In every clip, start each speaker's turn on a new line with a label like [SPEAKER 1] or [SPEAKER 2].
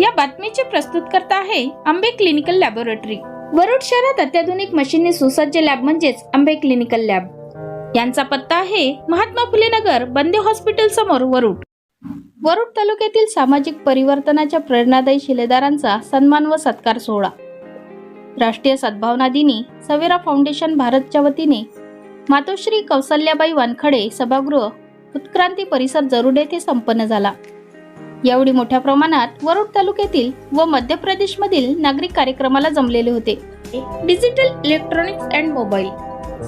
[SPEAKER 1] या बातमीचे प्रस्तुत करता आहे आंबे क्लिनिकल लॅबोरेटरी. वरुड शहरात अत्याधुनिक मशीनने सुसज्ज लॅब म्हणजेच आंबे क्लिनिकल लॅब. यांचा पत्ता आहे महात्मा फुले नगर बंदे हॉस्पिटल समोर वरुड. वरुड तालुक्यातील सामाजिक परिवर्तनाच्या प्रेरणादायी शिलेदारांचा सन्मान व सत्कार सोहळा. राष्ट्रीय सद्भावना दिनी सवेरा फाउंडेशन भारतच्या वतीने मातोश्री कौसल्याबाई वानखडे सभागृह उत्क्रांती परिसर जरुड येथे संपन्न झाला. यावेळी मोठ्या प्रमाणात वरुड तालुक्यातील व मध्य प्रदेशमधील नागरिक कार्यक्रमाला जमलेले होते. डिजिटल इलेक्ट्रॉनिक्स अँड मोबाईल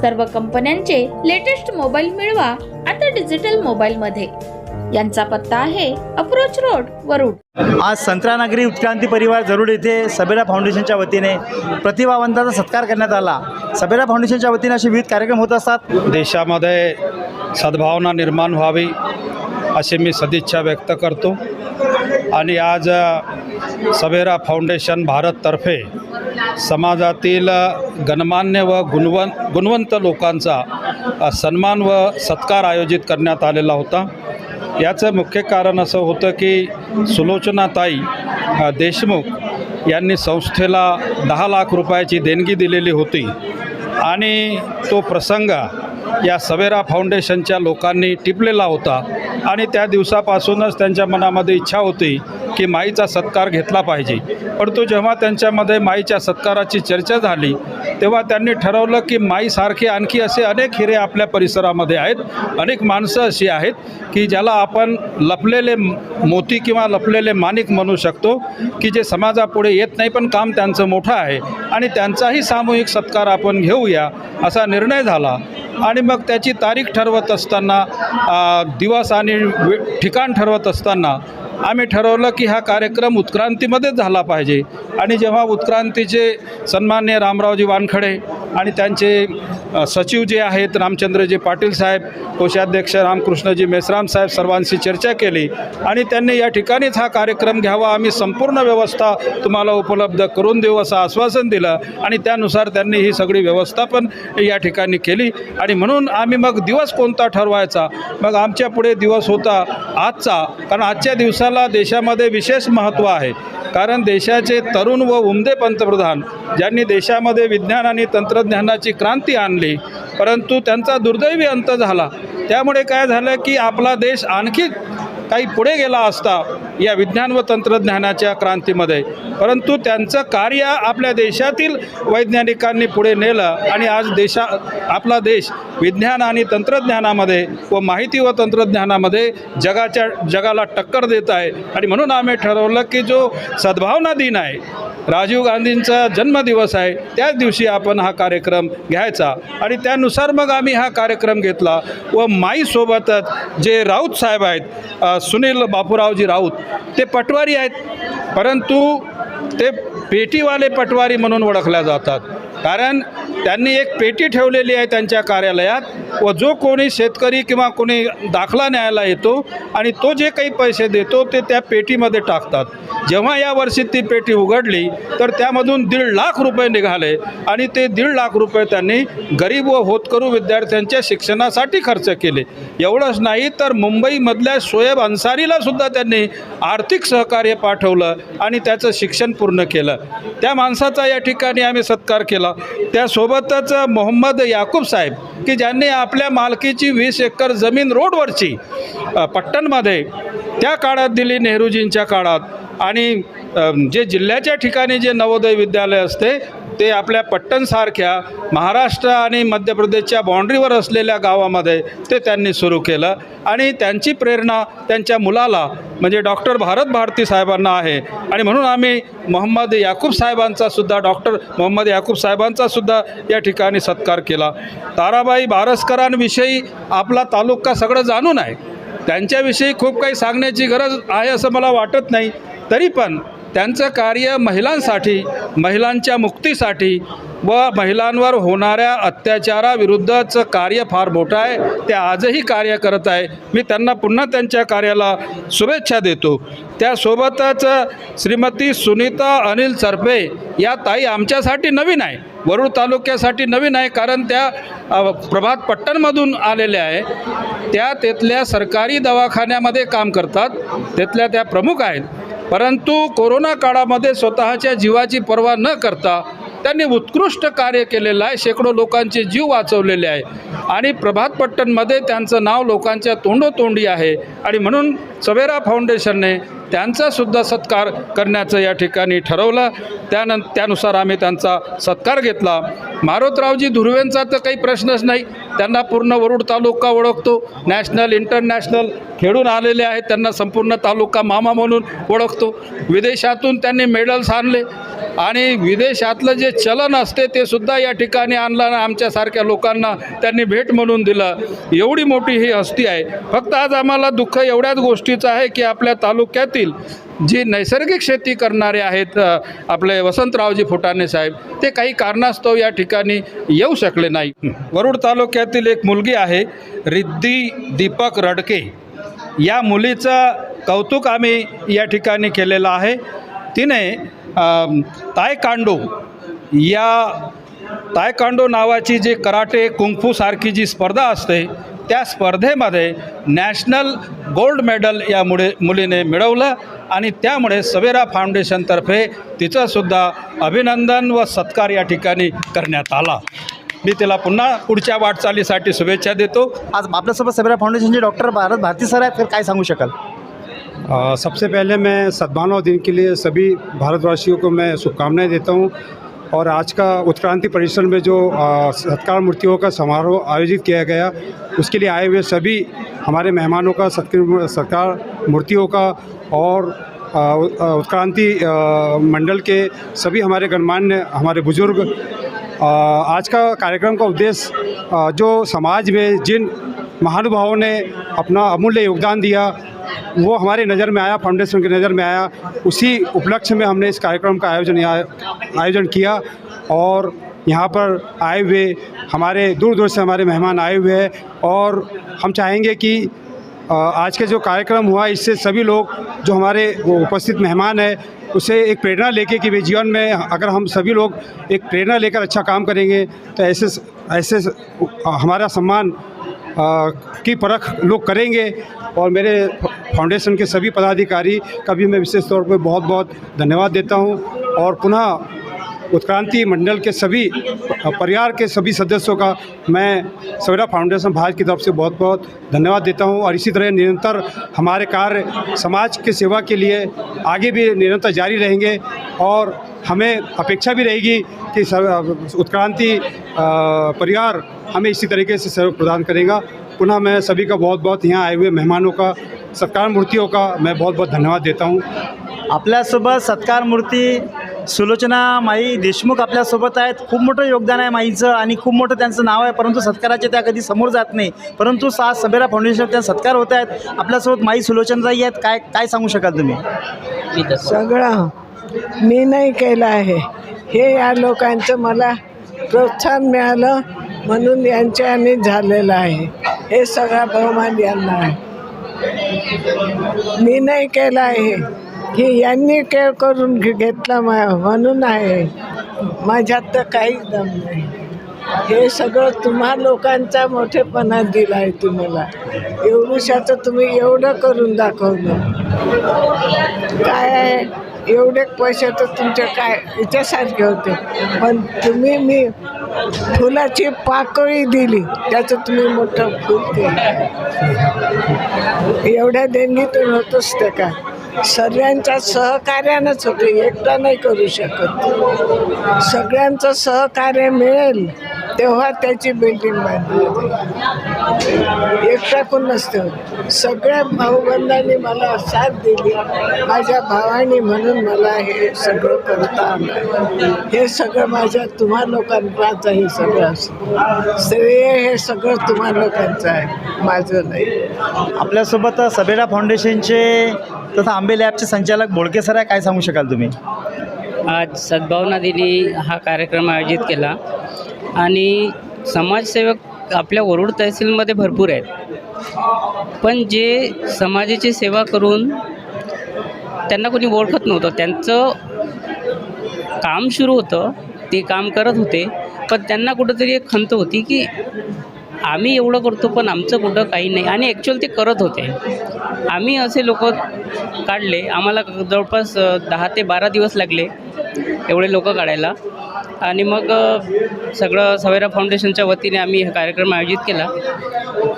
[SPEAKER 1] सर्व कंपन्यांचे लेटेस्ट मोबाईल मिळवा आता डिजिटल मोबाईल मध्ये. यांचा पत्ता आहे अप्रोच रोड वरुड.
[SPEAKER 2] आज संत्रानगरी उत्क्रांती परिवार जरूर येथे सबेरा फाउंडेशनच्या वतीने प्रतिभावंताचा सत्कार करण्यात आला. सबेरा फाउंडेशनच्या वतीने असे विविध कार्यक्रम होत असतात.
[SPEAKER 3] देशामध्ये सद्भावना निर्माण व्हावी. अशी मी सदिच्छा व्यक्त करतो. आणि आज सवेरा फाउंडेशन भारततर्फे समाजातील गणमान्य व गुणवन गुणवंत लोकांचा सन्मान व सत्कार आयोजित करण्यात आलेला होता. याचं मुख्य कारण असं होतं की सुलोचनाताई देशमुख यांनी संस्थेला दहा लाख रुपयाची देणगी दिलेली होती. आणि तो प्रसंग या सवेरा फाउंडेशनच्या लोकांनी टिपलेला होता. आणि त्या दिवसापासूनच त्यांच्या मनामध्ये इच्छा होती की माईचा सत्कार घेतला पाहिजे. परंतु जेव्हा त्यांच्यामध्ये माईच्या सत्काराची चर्चा झाली तेव्हा त्यांनी ठरवलं की माईसारखे आणखी असे अनेक हिरे आपल्या परिसरामध्ये आहेत अनेक माणसं अशी आहेत की ज्याला आपण लपलेले मोती किंवा लपलेले माणिक म्हणू शकतो की जे समाजापुढे येत नाही पण काम त्यांचं मोठं आहे आणि त्यांचाही सामूहिक सत्कार आपण घेऊया असा निर्णय झाला. आणि मग त्याची तारीख ठरवत असताना दिवस आणि वे- ठिकाण ठरवत असताना आम्ही ठरवलं की हा कार्यक्रम उत्क्रांतीमध्येच झाला पाहिजे. आणि जेव्हा उत्क्रांतीचे सन्मान्य रामरावजी वानखडे आणि त्यांचे सचिव जे आहेत रामचंद्रजी पाटील साहेब कोषाध्यक्ष रामकृष्णजी मेसराम साहेब सर्वांशी चर्चा केली आणि त्यांनी या ठिकाणीच हा कार्यक्रम घ्यावा. आम्ही संपूर्ण व्यवस्था तुम्हाला उपलब्ध करून देऊ असं आश्वासन दिलं आणि त्यानुसार त्यांनी ही सगळी व्यवस्था पण या ठिकाणी केली. आणि म्हणून आम्ही मग दिवस कोणता ठरवायचा? मग आमच्या पुढे दिवस होता आजचा कारण आजच्या दिवसाला देशामध्ये विशेष महत्त्व आहे. कारण देशाचे तरुण व उमदे पंतप्रधान ज्यांनी देशामध्ये विज्ञान आणि तंत्रज्ञानाची क्रांती आणली. परंतु त्यांचा दुर्दैवी अंत झाला. त्यामुळे काय झालं की आपला देश आणखी काही पुढे गेला असता या विज्ञान व तंत्रज्ञानाच्या क्रांतीमध्ये. परंतु त्यांचं कार्य आपल्या देशातील वैज्ञानिकांनी पुढे नेलं आणि आज देशा आपला देश विज्ञान आणि तंत्रज्ञानामध्ये व माहिती व तंत्रज्ञानामध्ये जगाच्या जगाला टक्कर देत आहे. आणि म्हणून आम्ही ठरवलं की जो सद्भावना दिन आहे राजीव गांधींचा जन्मदिवस आहे. त्याच दिवशी आपण हा कार्यक्रम घ्यायचा आणि त्यानुसार मग आम्ही हा कार्यक्रम घेतला व माईसोबतच जे राऊत साहेब आहेत सुनील बापूरावजी राऊत ते पटवारी आहेत. परंतु ते पेटीवाले पटवारी म्हणून ओळखल्या जातात. कारण त्यांनी एक पेटी ठेवलेली आहे त्यांच्या कार्यालयात व जो कोणी शेतकरी किंवा कोणी दाखला न्यायला येतो आणि तो जे काही पैसे देतो ते त्या पेटीमध्ये टाकतात. जेव्हा या वर्षी ती पेटी उघडली तर त्यामधून दीड लाख रुपये निघाले आणि ते दीड लाख रुपये त्यांनी गरीब व होतकरू विद्यार्थ्यांच्या शिक्षणासाठी खर्च केले. एवढंच नाही तर मुंबईमधल्या शोएब अन्सारीला सुद्धा त्यांनी आर्थिक सहकार्य पाठवलं आणि त्याचं शिक्षण पूर्ण केलं. त्या माणसाचा या ठिकाणी आम्ही सत्कार केला. त्या सोबतच मोहम्मद याकूब साहेब की ज्यांनी आपल्या मालकीची वीस एकर जमीन रोडवरची पट्टणमध्ये त्या काळात दिली नेहरूजींच्या काळात. आणि जे जिल्ह्याच्या ठिकाणी जे नवोदय विद्यालय असते ते आपल्या पट्टणसारख्या महाराष्ट्र आणि मध्य प्रदेशच्या बाँड्रीवर असलेल्या गावामध्ये ते त्यांनी सुरू केलं. आणि त्यांची प्रेरणा त्यांच्या मुलाला म्हणजे डॉक्टर भारत भारती साहेबांना आहे. आणि म्हणून आम्ही मोहम्मद याकूब साहेबांचा सुद्धा डॉक्टर मोहम्मद याकूब साहेबांचा सुद्धा या ठिकाणी सत्कार केला. ताराबाई बारसकरांविषयी आपला तालुका सगळं जाणून आहे. त्यांच्याविषयी खूप काही सांगण्याची गरज आहे असं मला वाटत नाही. तरी पण त्यांचं कार्य महिलांसाठी महिलांच्या मुक्तीसाठी व महिलांवर होणाऱ्या अत्याचाराविरुद्धचं कार्य फार मोठं आहे. ते आजही कार्य करत आहे. मी त्यांना पुन्हा त्यांच्या कार्याला शुभेच्छा देतो. त्यासोबतच श्रीमती सुनीता अनिल सरपे या ताई आमच्यासाठी नवीन आहे. वरुड तालुक्यासाठी नवीन आहे कारण त्या प्रभात पट्टणमधून आलेल्या आहे. त्या तिथल्या सरकारी दवाखान्यामध्ये काम करतात. तिथल्या त्या प्रमुख आहेत. परंतु कोरोना काळामध्ये स्वतःच्या जीवाची पर्वा न करता त्यांनी उत्कृष्ट कार्य केलेलं आहे. शेकडो लोकांचे जीव वाचवलेले आहे. आणि प्रभातपट्टणमध्ये त्यांचं नाव लोकांच्या तोंडोतोंडी आहे. आणि म्हणून सवेरा फाउंडेशनने त्यांचासुद्धा सत्कार करण्याचं या ठिकाणी ठरवलं. त्यानं त्यानुसार आम्ही त्यांचा सत्कार घेतला. मारोतरावजी धुर्वेंचा तर काही प्रश्नच नाही. त्यांना पूर्ण वरुड तालुका ओळखतो. नॅशनल इंटरनॅशनल खेळून आलेले आहेत. त्यांना संपूर्ण तालुका मामा म्हणून ओळखतो. विदेशातून त्यांनी मेडल्स आणले. आणि विदेशातलं जे चलन असते ते सुद्धा या ठिकाणी आणलं आणि आमच्यासारख्या लोकांना त्यांनी भेट म्हणून दिलं. एवढी मोठी ही हस्ती आहे. फक्त आज आम्हाला दुःख एवढ्याच गोष्टीचं आहे की आपल्या तालुक्यातील जी नैसर्गिक शेती करणारे आहेत आपले वसंतरावजी फुटाणे साहेब ते काही कारणास्तव या ठिकाणी येऊ शकले नाही. वरुड तालुक्यातील एक मुलगी आहे रिद्धी दीपक रडके. या मुलीचं कौतुक आम्ही या ठिकाणी केलेलं आहे. तिने तायकांडो या तायकांडो नावाची जी कराटे कुंगफूसारखी जी स्पर्धा असते त्या स्पर्धेमध्ये नॅशनल गोल्ड मेडल या मुळे मुलीने मिळवलं आणि त्यामुळे सवेरा फाउंडेशनतर्फे तिचंसुद्धा अभिनंदन व सत्कार या ठिकाणी करण्यात आला. मी तिला पुन्हा पुढच्या वाटचालीसाठी शुभेच्छा देतो.
[SPEAKER 2] आज आपल्यासोबत सभेरा फाउंडेशनचे डॉक्टर भारत भारती सर आहेत तर काय सांगू शकाल?
[SPEAKER 4] सबसे पहले मैं सद्भावना दिन के लिए सभी भारतवासियों को मैं शुभकामनाएं देता हूं। और आज का उत्क्रांति परिसर में जो सत्कार मूर्तियों का समारोह आयोजित किया गया, उसके लिए आए हुए सभी हमारे मेहमानों का सत्कार मूर्तियों का और उत्क्रांति मंडल के सभी हमारे गणमान्य, हमारे बुज़ुर्ग आज का कार्यक्रम का उद्देश्य जो समाज में जिन महानुभावों ने अपना अमूल्य योगदान दिया वो हमारे नज़र में आया फाउंडेशन की नज़र में आया। उसी उपलक्ष्य में हमने इस कार्यक्रम का आयोजन आयोजन किया और यहाँ पर आए हुए हमारे दूर दूर से हमारे मेहमान आए हुए हैं और हम चाहेंगे कि आज के जो कार्यक्रम हुआ, इससे सभी लोग जो हमारे उपस्थित मेहमान हैं, उसे एक प्रेरणा लेके कि भाई जीवन में अगर हम सभी लोग एक प्रेरणा लेकर अच्छा काम करेंगे तो ऐसे ऐसे हमारा सम्मान की परख लोग करेंगे और मेरे फाउंडेशन के सभी पदाधिकारी का भी मैं विशेष तौर पर बहुत बहुत धन्यवाद देता हूँ और पुनः उत्क्रांति मंडल के सभी परिवार के सभी सदस्यों का मैं सवेरा फाउंडेशन भारत की तरफ़ से बहुत बहुत धन्यवाद देता हूँ और इसी तरह निरंतर हमारे कार्य समाज के सेवा के लिए आगे भी निरंतर जारी रहेंगे और हमें अपेक्षा भी रहेगी कि उत्क्रांति परिवार हमें इसी तरीके से सहयोग प्रदान करेगा। पुनः मैं सभी का बहुत बहुत यहाँ आए हुए मेहमानों का सत्कार मूर्तियों का मैं बहुत बहुत धन्यवाद देता हूँ।
[SPEAKER 2] आपल्यासोबत सत्कार मूर्ती सुलोचना माई देशमुख आपल्यासोबत आहेत. खूप मोठं योगदान आहे माईचं आणि खूप मोठं त्यांचं नाव आहे. परंतु सत्काराचे त्या कधी समोर जात नाही. परंतु सा सभेरा फाउंडेशन त्या सत्कार होत आहेत. आपल्यासोबत माई सुलोचनाताई आहेत. काय काय सांगू शकाल तुम्ही?
[SPEAKER 5] सगळं मी नाही केलं आहे. हे या लोकांचं मला प्रोत्साहन मिळालं म्हणून यांच्याने झालेलं आहे. हे सगळा बहुमान यांना आहे. मी नाही केलं आहे. हे यांनी केळ करून घे- घेतला मा- म्हणून आहे. माझ्यात तर काहीच दम नाही. हे सगळं तुम्हा लोकांचा मोठेपणा दिला आहे तुम्हाला. एवढूशाचं तुम्ही एवढं करून दाखवलं. काय आहे? एवढे पैसे तर तुमच्या काय याच्यासारखे होते. पण तुम्ही मी फुलाची पाकळी दिली. त्याचं तुम्ही मोठं फुल केलं. एवढ्या देणगीतून होतच ते का सगळ्यांच्या सहकार्यानंच होते. एकटा नाही करू शकत. सगळ्यांचं सहकार्य मिळेल. तेव्हा त्याची बिल्डिंग बांधली होती. एकटा कोण सगळ्या भाऊबंधांनी मला साथ दिली. माझ्या भावानी म्हणून मला हे सगळं करता आलं. हे सगळं माझ्या तुम्हा लोकांचं हे सगळं असतं. श्रेय हे सगळं तुम्हा लोकांचं आहे. माझं नाही.
[SPEAKER 2] आपल्यासोबत सबेरा फाउंडेशनचे तथा आंबे लॅबचे संचालक बोडके सर आहे. काय सांगू शकाल तुम्ही?
[SPEAKER 6] आज सद्भावना दिनी हा कार्यक्रम आयोजित केला. आणि समाजसेवक आपल्या वरुड तहसीलमध्ये भरपूर आहेत. पण जे समाजाची सेवा करून त्यांना कोणी ओळखत नव्हतं त्यांचं काम सुरू होतं ते काम करत होते. पण त्यांना कुठंतरी एक खंत होती की आम्ही एवढं करतो पण आमचं कुठं काही नाही. आणि ॲक्च्युअल ते करत होते. आम्ही असे लोक काढले. आम्हाला जवळपास दहा ते बारा दिवस लागले एवढे लोक काढायला. आणि मग सगळं सवेरा फाउंडेशनच्या वतीने आम्ही हा कार्यक्रम आयोजित केला.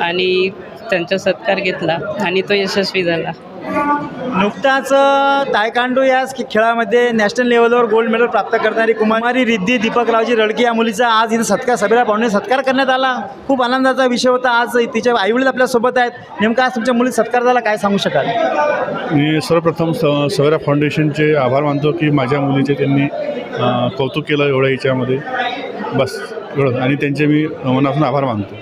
[SPEAKER 6] आणि त्यांचा सत्कार घेतला आणि तो यशस्वी झाला.
[SPEAKER 2] नुकताच तायकांडो या खेळामध्ये नॅशनल लेवलवर गोल्ड मेडल प्राप्त करणारी कुमारी रिद्धी दीपकरावजी रडके या मुलीचा आज इथं सत्कार सभेला फाउंडेशन सत्कार करण्यात आला. खूप आनंदाचा विषय होता. आज तिचे आईवडील आपल्यासोबत आहेत. नेमका आज तुमच्या मुली सत्कार झाला काय सांगू शकाल?
[SPEAKER 7] मी सर्वप्रथम स सवेरा फाउंडेशनचे आभार मानतो की माझ्या मुलीचे त्यांनी कौतुक केलं एवढं याच्यामध्ये. बस एवढं. आणि त्यांचे मी मनापासून आभार मानतो.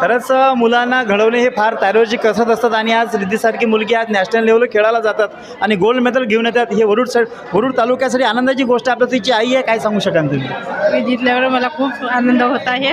[SPEAKER 2] खरंच मुलांना घडवणे हे फार तारेवरची कसरत असतात आणि आज रिद्धीसारखी मुलगी आज नॅशनल लेवलवर खेळायला जातात आणि गोल्ड मेडल घेऊन येतात हे वरुड सा वरुड तालुक्यासाठी आनंदाची गोष्ट आपल्या तिची आई आहे काय सांगू शकाल तुम्ही?
[SPEAKER 8] मी जिंकल्यावर मला खूप आनंद होत आहे.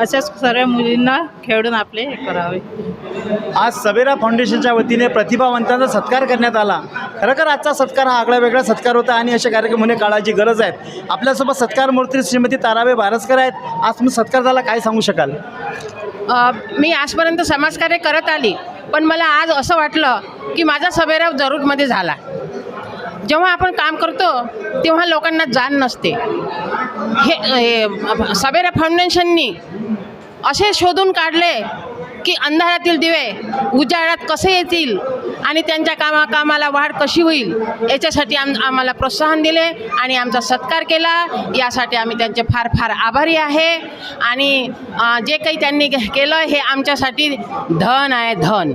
[SPEAKER 8] अशाच सर्व मुलींना खेळून आपले हे करावे.
[SPEAKER 2] आज सवेरा फाउंडेशनच्या वतीने प्रतिभावंतांचा सत्कार करण्यात आला. खरोखर आजचा सत्कार हा आगळा वेगळा सत्कार होता आणि अशा कार्यक्रम होणे काळाची गरज आहे. आपल्यासोबत सत्कार मूर्ती श्रीमती ताराबाई बारसकर आहेत. आज तुम्ही सत्कार झाला काय सांगू शकाल?
[SPEAKER 9] मी आजपर्यंत समाजकार्य करत आली पण मला आज असं वाटलं की माझा सवेरा जरूरमध्ये झाला. जेव्हा आपण काम करतो तेव्हा लोकांना जाण नसते. हे हे सवेरा फाउंडेशननी असे शोधून काढले की अंधारातील दिवे उजाळात कसे येतील? आणि त्यांच्या कामा कामाला वाढ कशी होईल याच्यासाठी आम आम्हाला प्रोत्साहन दिले आणि आमचा सत्कार केला. यासाठी आम्ही त्यांचे फार फार आभारी आहे. आणि जे काही त्यांनी के- केलं हे आमच्यासाठी धन आहे धन.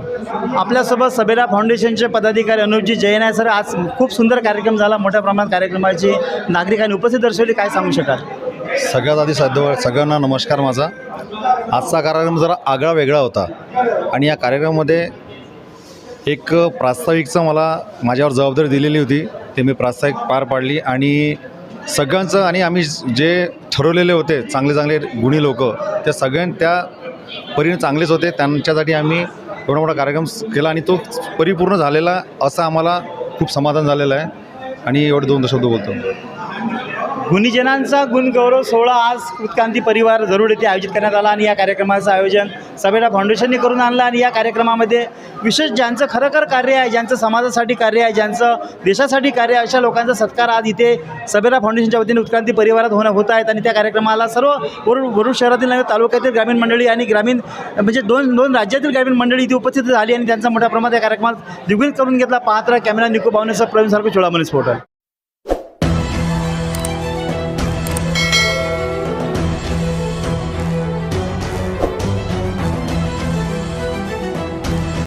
[SPEAKER 2] आपल्यासोबत सवेरा फाउंडेशनचे पदाधिकारी अनुपजी जैन आहे सर आज खूप सुंदर कार्यक्रम झाला मोठ्या प्रमाणात कार्यक्रमाची नागरिकांनी उपस्थित दर्शवली. काय सांगू शकाल?
[SPEAKER 10] सगळ्यात आधी सद सगळ्यांना नमस्कार माझा. आजचा कार्यक्रम जरा आगळा वेगळा होता. आणि या कार्यक्रमामध्ये एक प्रास्ताविकचं मला माझ्यावर जबाबदारी दिलेली होती. ते मी प्रास्ताविक पार पाडली आणि सगळ्यांचं आणि आम्ही जे ठरवलेले होते चांगले चांगले गुणी लोक त्या सगळ्यां त्या परीने चांगलेच होते. त्यांच्यासाठी आम्ही एवढा मोठा कार्यक्रम केला आणि तो परिपूर्ण झालेला असं आम्हाला खूप समाधान झालेलं आहे. आणि एवढे दोन शब्द बोलतो.
[SPEAKER 2] गुणीजनांचा गुणगौरव सोहळा आज उत्क्रांती परिवार जरूर येथे आयोजित करण्यात आला आणि या कार्यक्रमाचं आयोजन सवेरा फाउंडेशनने करून आणलं आणि या कार्यक्रमामध्ये विशेष ज्यांचं खरोखर कार्य आहे ज्यांचं समाजासाठी कार्य आहे ज्यांचं देशासाठी कार्य आहे अशा लोकांचा सत्कार आज इथे सवेरा फाउंडेशनच्या वतीने उत्क्रांती परिवारात होणं होत आहेत आणि त्या कार्यक्रमाला सर्व वरुण वरुण शहरातील नव्हे तालुक्यातील ग्रामीण मंडळी आणि ग्रामीण म्हणजे दोन दोन राज्यातील ग्रामीण मंडळी इथे उपस्थित झाली आणि त्यांचा मोठ्या प्रमाणात या कार्यक्रमात दिग्विजय करून घेतला. पात्र कॅमेरा निको पाहुणेसह प्रवीण सारखं चोळामणी आहे